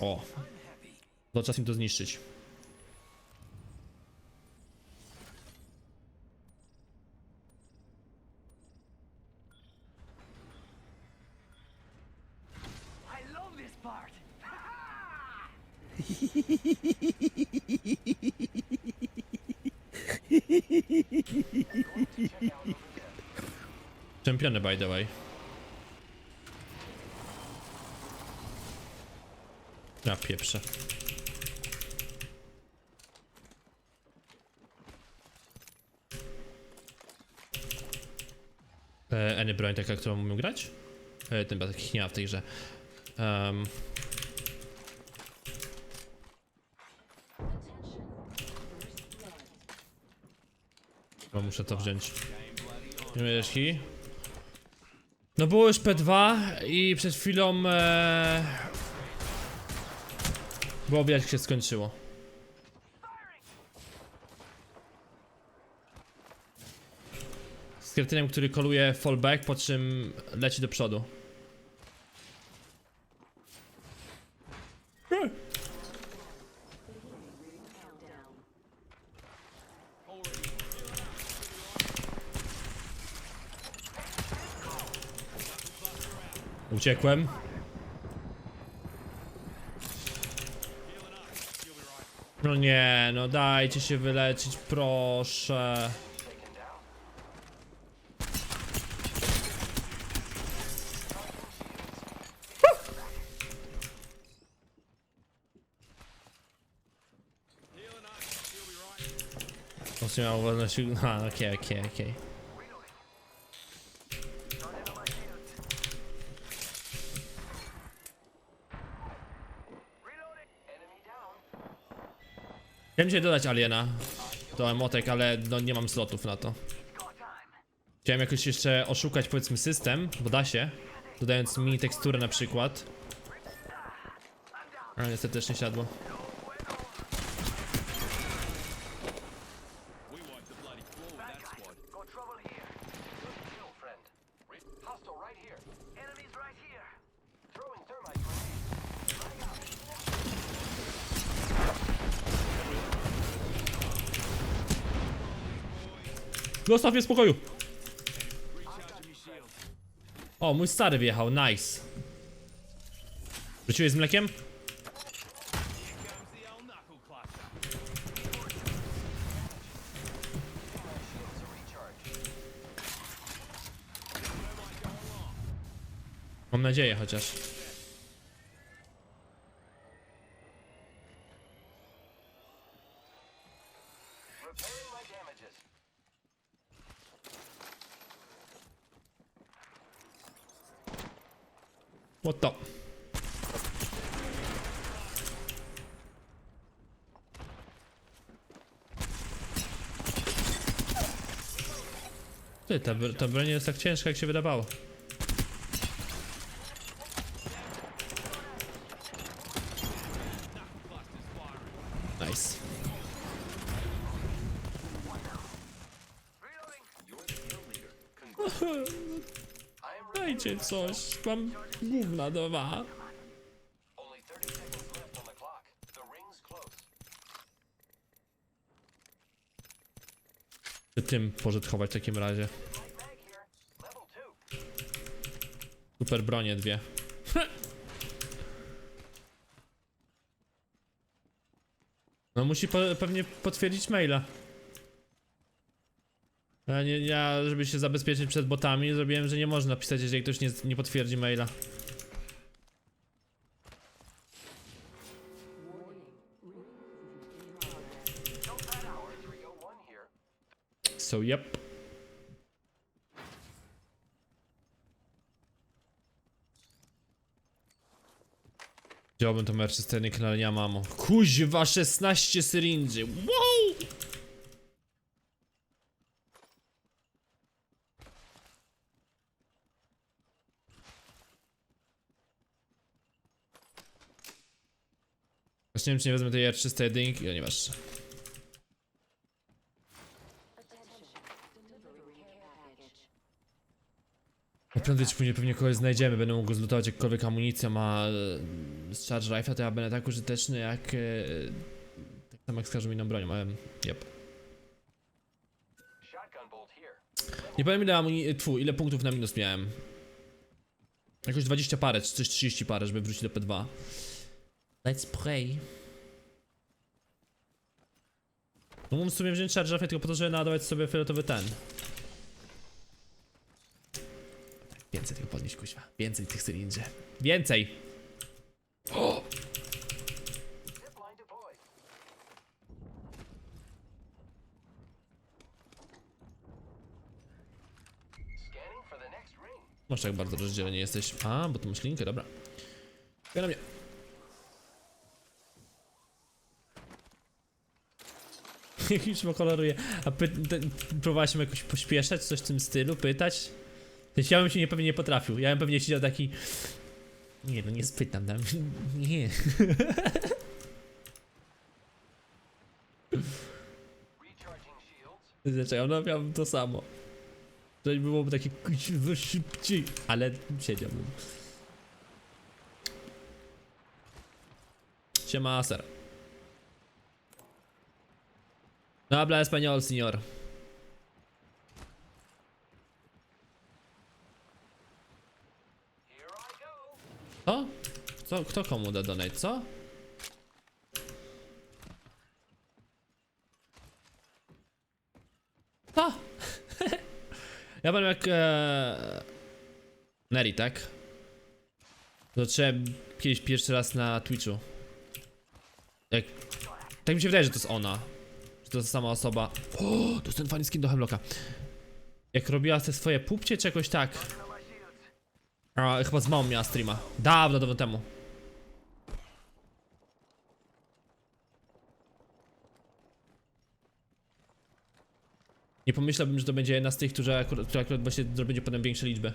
O, to czas im to zniszczyć. Czempiony by the way. Ja pieprzę. E, any broń taka, którą umiem grać? E, ten takich nie ma w tej grze. Um, chyba muszę to wziąć. Nie wiesz, hi? No było już P2 i przed chwilą e... widać jak się skończyło. Z który koluje fallback, po czym leci do przodu. Uciekłem. No nie, no dajcie się wyleczyć, proszę. Właśnie miał wolność. A, okej, okej, okej. Chciałem dzisiaj dodać aliena do emotek, ale no nie mam slotów na to. Chciałem jakoś jeszcze oszukać powiedzmy system, bo da się, dodając mini teksturę na przykład. Ale niestety też nie siadło. Zostaw mnie w spokoju! O, mój stary wjechał, nice. Wróciłeś z mlekiem? Mam nadzieję chociaż. Ty, ta, ta broń jest tak ciężka jak się wydawało. Nice. Dajcie coś, mam gówna dwa. Only 30 seconds left on the clock. The ring's close. Czy tym pożytkować w takim razie? Light mag here. Level 2. Super bronie dwie. No musi pewnie potwierdzić maila. Ja, nie, ja, żeby się zabezpieczyć przed botami, zrobiłem, że nie można pisać, jeżeli ktoś nie, nie potwierdzi maila. So yep. Wziąłbym to merczysternik, ale nie mam. Kuźwa, 16 syrinży. Wow! Właśnie nie wiem, czy nie wezmę tej R301, ale nieważne. Prędzej czy później pewnie kogoś znajdziemy, będę mógł zlutować jakkolwiek amunicją, a e, z Charge Rifle to ja będę tak użyteczny jak... E, tak samo jak z każdą inną bronią, ale... Yep. Nie powiem ile amuni... Tfu, ile punktów na minus miałem. Jakoś 20 parę, czy coś 30 parę, żeby wrócić do P2. Let's play. No mógłbym w sumie wziąć Charge Rifle tylko po to, żeby nadawać sobie fioletowy ten. Więcej tego podnieść, kuźwa. Więcej tych cylindrzy. Więcej! Ring. Masz tak bardzo rozdzielenie jesteś. A, bo to masz linkę, dobra. Ja na mnie. Ma koloruje. A py, te, próbowałeś jakoś pośpieszać, coś w tym stylu, pytać? Więc ja bym się nie, pewnie nie potrafił. Ja bym pewnie siedział taki... Nie no, nie spytam tam. Nie. Recharging shields. Zaczekam, no miałbym to samo. To byłoby takie kuźwa szybciej. Ale siedziałbym. Siema, ser. No habla español, señor. Here I go. Co? Co? Kto komu da donate, co? Co? ja powiem jak... E... Neri, tak? Zobaczyłem kiedyś pierwszy raz na Twitchu. Jak... Tak mi się wydaje, że to jest ona. Że to jest sama osoba. O, to jest ten fajny skin do Hemlocka. Jak robiła te swoje pupcie, czy jakoś tak? A, chyba z mamą miała streama. Dawno, dawno temu. Nie pomyślałbym, że to będzie jedna z tych, która która akurat właśnie zdobędzie potem większe liczby.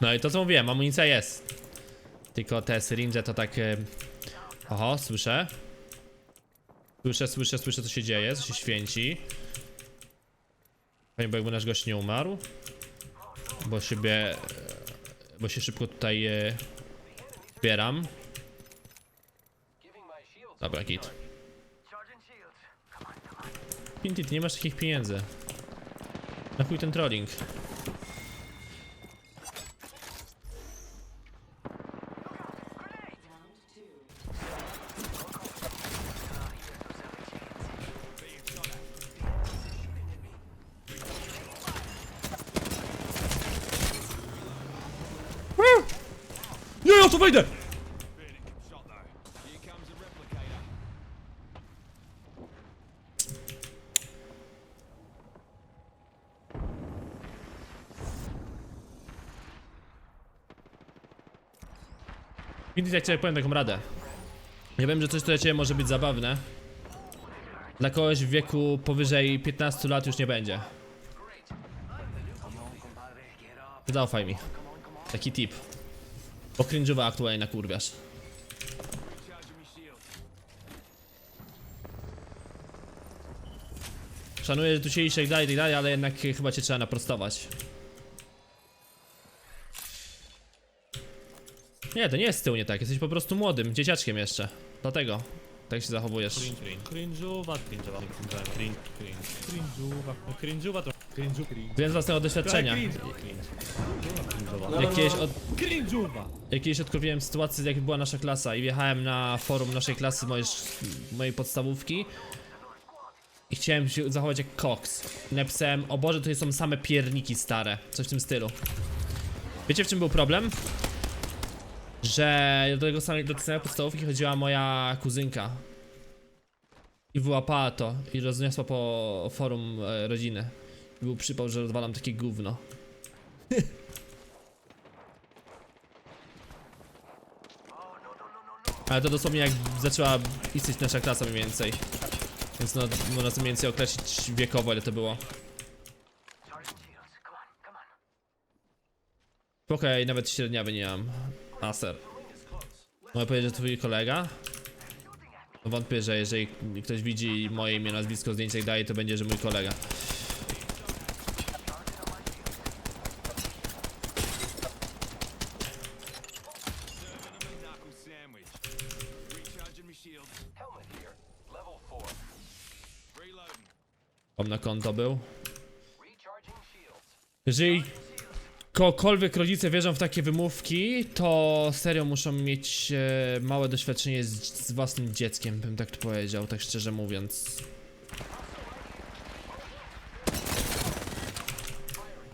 No i to co mówiłem, amunicja jest. Tylko te syringe to tak... Oho, słyszę. Słyszę, słyszę, słyszę co się dzieje, co się święci. Fajnie, bo jakby nasz gość nie umarł. Bo siebie... e, Bo się szybko tutaj e, zbieram. Dobra, git. Ty nie masz takich pieniędzy. Na chuj ten trolling. Nie, ja tu wejdę! Shot though. Here comes a replicator. Widzisz, jak sobie powiem taką radę. Ja wiem, że coś dla ciebie może być zabawne. Dla kogoś w wieku powyżej 15 lat już nie będzie. Zaufaj mi. Taki tip. Bo cringe'owa aktualnie nakurwiasz. Szanuję, że tu siedzisz i tak dalej, i tak dalej, ale jednak chyba cię trzeba naprostować. Nie, to nie jest z tyłu nie tak, jesteś po prostu młodym, dzieciaczkiem jeszcze. Dlatego tak się zachowujesz. Cringe'uwa, cringe'uwa, cringe'uwa, cringe, cringe, cringe'uwa, no cringe'uwa to cringe'u, cringe. Wiem z własnego doświadczenia. Cringe, cringe, cringe'uwa. Jak kiedyś, od, jak kiedyś odkryłem sytuację, jak była nasza klasa i wjechałem na forum naszej klasy, mojej, mojej podstawówki i chciałem się zachować jak koks. Napisałem, o Boże, tutaj są same pierniki stare, coś w tym stylu. Wiecie w czym był problem? Że do tego samego, do podstawówki chodziła moja kuzynka. I wyłapała to i rozniosła po forum e, rodziny. I był przypał, że rozwalam takie gówno. Ale to dosłownie jak zaczęła istnieć nasza klasa mniej więcej. Więc no, można mniej więcej określić wiekowo ile to było. Okej, nawet średniawy nie mam. Aser. Mogę powiedzieć, że twój kolega? No wątpię, że jeżeli ktoś widzi moje imię, nazwisko, zdjęcie i daje, to będzie, że mój kolega. Serving them a knuckle sandwich. Recharging my shields. Helmet here. Level 4. Reloading. Kom na konto był. Jeżeli kogokolwiek rodzice wierzą w takie wymówki, to serio muszą mieć e, małe doświadczenie z, z własnym dzieckiem, bym tak powiedział, tak szczerze mówiąc.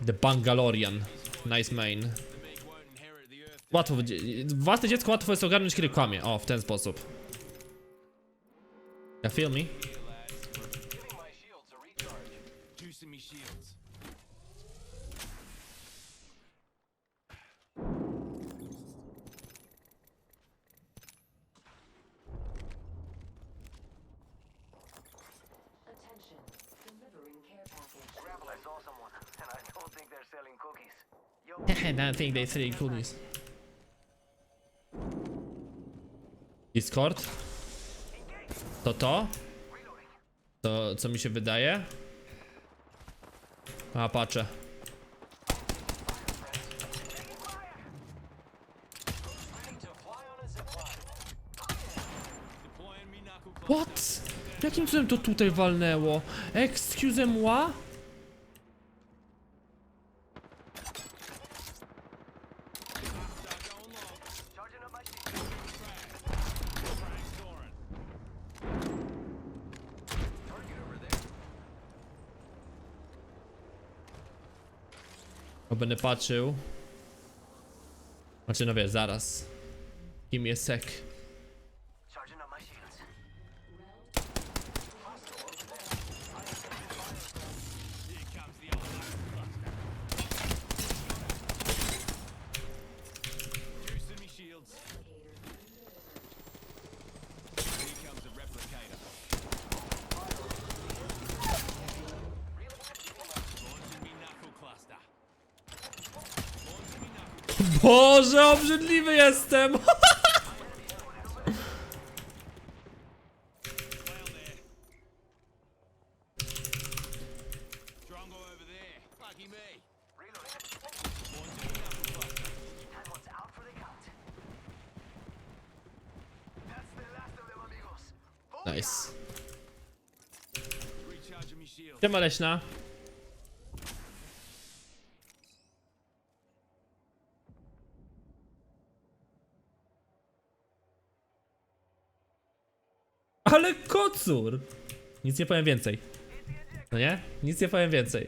The Bangalorian. Nice main. Łatwo, własne dziecko łatwo jest ogarnąć, kiedy kłamie. O, w ten sposób. Ja feel me? Think they three coolies. Discord? To to? To co mi się wydaje? A patrzę. ready to fly on a zipline. Deploying me knuckle cluster. What? Jakim cudem to tutaj walnęło? Excuse moi? O, będę patrzył. Znaczy, no wiesz, zaraz. Give me a them, amigos. Booyah! Nice. Siema leśna. Ale kocur! Nic nie powiem więcej. No nie? Nic nie powiem więcej.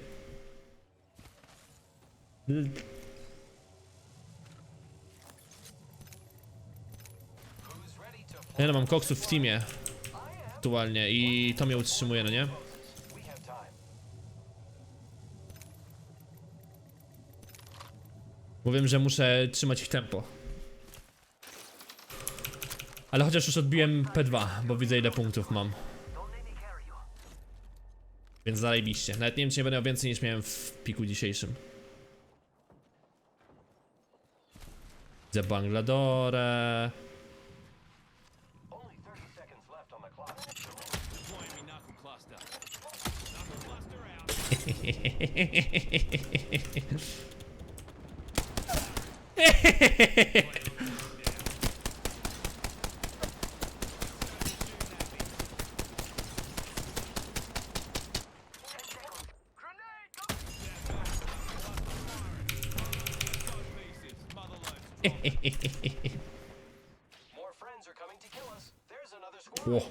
Nie no, mam koksów w teamie. Aktualnie i to mnie utrzymuje, no nie? Time. Mówię, że muszę trzymać ich tempo. Ale chociaż już odbiłem P2, bo widzę ile punktów mam. Więc zajebiście. Nawet nie wiem, czy nie będę miał więcej niż miałem w piku dzisiejszym. Widzę Bangladore. Only as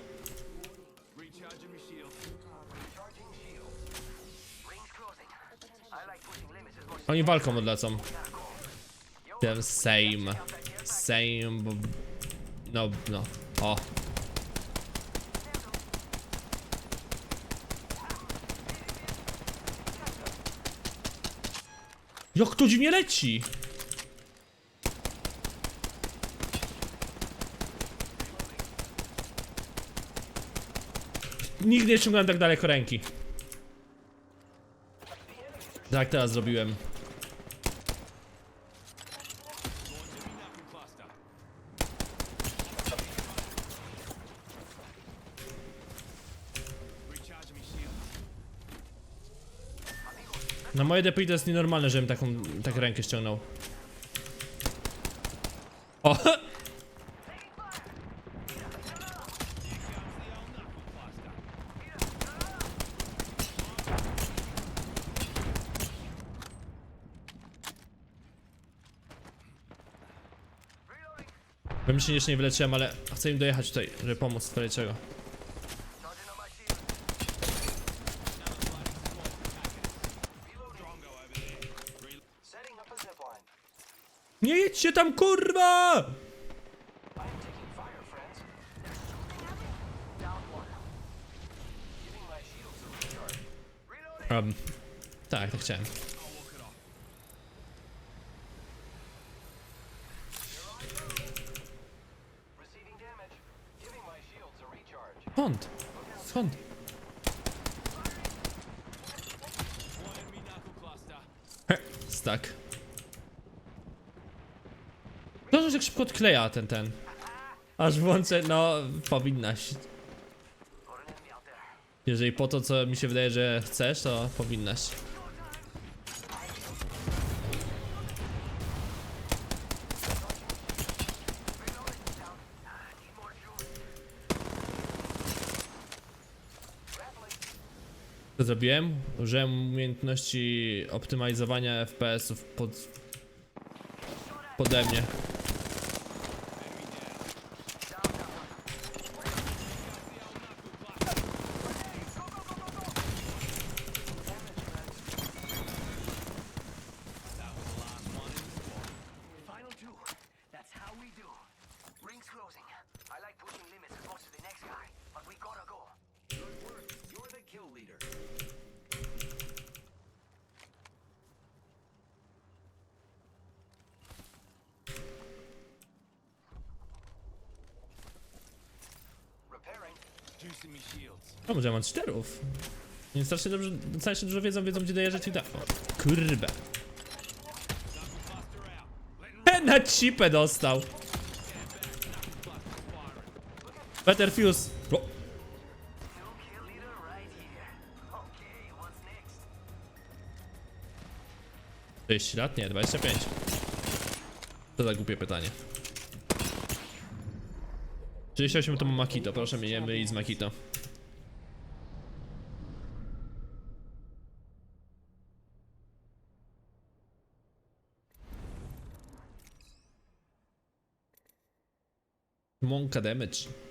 Oni walką odlecą. Ten same. Same, bo... No, no. O. Jak to dziwnie leci? Nigdy nie ściągnąłem tak daleko ręki. Tak teraz zrobiłem. Na moje DPI to jest nienormalne, żebym taką tak rękę ściągnął. O! Się jeszcze nie wyleczyłem, ale chcę im dojechać tutaj, żeby pomóc w sprawie czego. Charging on my shield. Drongo over there. Reload. Skąd? Skąd? Stack. To, że szybko odkleja ten, ten. Aż włączę, no, powinnaś. Jeżeli po to, co mi się wydaje, że chcesz, to powinnaś. Co zrobiłem? Użyłem umiejętności optymalizowania FPS-ów pod... pode mnie. O, może ja mam czterów. Nie strasznie dobrze, strasznie dużo wiedzą, wiedzą gdzie dojeżdżać i da. O, kurwa. Letting Na cipę dostał. Better fuse. O? 30 lat? Nie, 25. To za głupie pytanie. 38 to mam Makito, proszę mnie nie mylić z Makito. Monka damage.